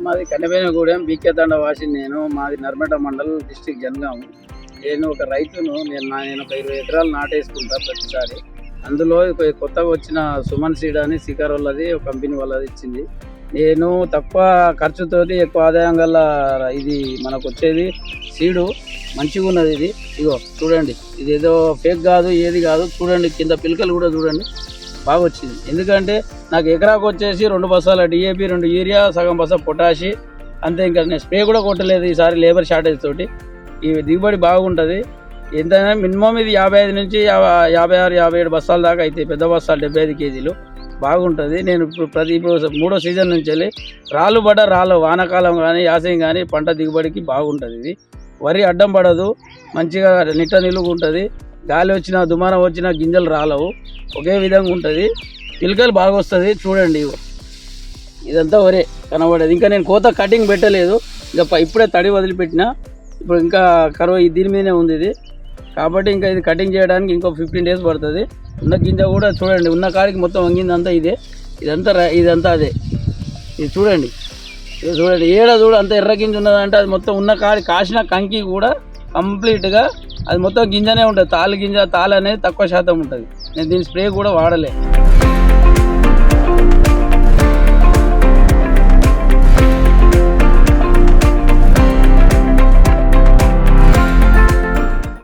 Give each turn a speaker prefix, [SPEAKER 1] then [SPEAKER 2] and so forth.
[SPEAKER 1] మాది కన్నబేనగూడెం బీకే దండ వాసి నేను మాది నర్మట మండల్ డిస్టిక్ జనగాం. నేను ఒక రైతును నేను నా- నేను ఒక ఇరవై ఎకరాలు నాటేసుకుంటా ప్రతిసారి. అందులో కొత్తగా వచ్చిన సుమన్ సీడ్ అని సికార్ వాళ్ళది ఒక కంపెనీ వాళ్ళది ఇచ్చింది. నేను తక్కువ ఖర్చుతోటి ఎక్కువ ఆదాయం గల ఇది మనకు వచ్చేది సీడు. మంచిగా ఉన్నది ఇది. ఇగో చూడండి. ఇది ఏదో ఫేక్ కాదు ఏది కాదు. చూడండి కింద పిలకలు కూడా చూడండి. బాగా వచ్చింది ఎందుకంటే నాకు ఎకరాకు వచ్చేసి రెండు బస్సాల డిఏపి రెండు యూరియా సగం బస్స పొటాషి అంతే ఇంకా నేను స్ప్రే కూడా కొట్టలేదు ఈసారి లేబర్ షార్టేజ్ తోటి. ఈ దిగుబడి బాగుంటుంది. ఎంతైనా మినిమం ఇది యాభై ఐదు నుంచి యాభై యాభై ఆరు యాభై ఏడు బస్తాల దాకా అయితే పెద్ద బస్తాలు డెబ్బై ఐదు కేజీలు బాగుంటుంది. నేను ఇప్పుడు ప్రతి ఇప్పుడు మూడో సీజన్ నుంచి వెళ్ళి రాళ్ళు పడ్డ రాళ్ళు వానకాలం కానీ యాసయం కానీ పంట దిగుబడికి బాగుంటుంది ఇది. వరి అడ్డం పడదు. మంచిగా నిట్ట నిలుగు ఉంటుంది. గాలి వచ్చినా దుమారం వచ్చినా గింజలు రాలవు. ఒకే విధంగా ఉంటుంది. పిలకలు బాగా వస్తుంది. చూడండి ఇదంతా ఒరే కనబడేది. ఇంకా నేను కోత కటింగ్ పెట్టలేదు. ఇంకా ఇప్పుడే తడి వదిలిపెట్టిన. ఇప్పుడు ఇంకా కరువు దీని మీదనే ఉంది ఇది. కాబట్టి ఇంకా ఇది కటింగ్ చేయడానికి ఇంకో ఫిఫ్టీన్ డేస్ పడుతుంది. ఉన్న గింజ కూడా చూడండి. ఉన్న కాడికి మొత్తం వంగిందంతా ఇదే. ఇదంతా ర- ఇదంతా అదే. ఇది చూడండి. ఇది చూడండి. ఏడ చూడ అంత ఎర్ర గింజ ఉన్నదంటే అది మొత్తం ఉన్న కాడి కాసిన కంకి కూడా కంప్లీట్గా అది మొత్తం గింజనే ఉంటుంది. తాళ్ళు గింజ తాలు అనేది తక్కువ శాతం ఉంటుంది. నేను దీని స్ప్రే కూడా వాడలే.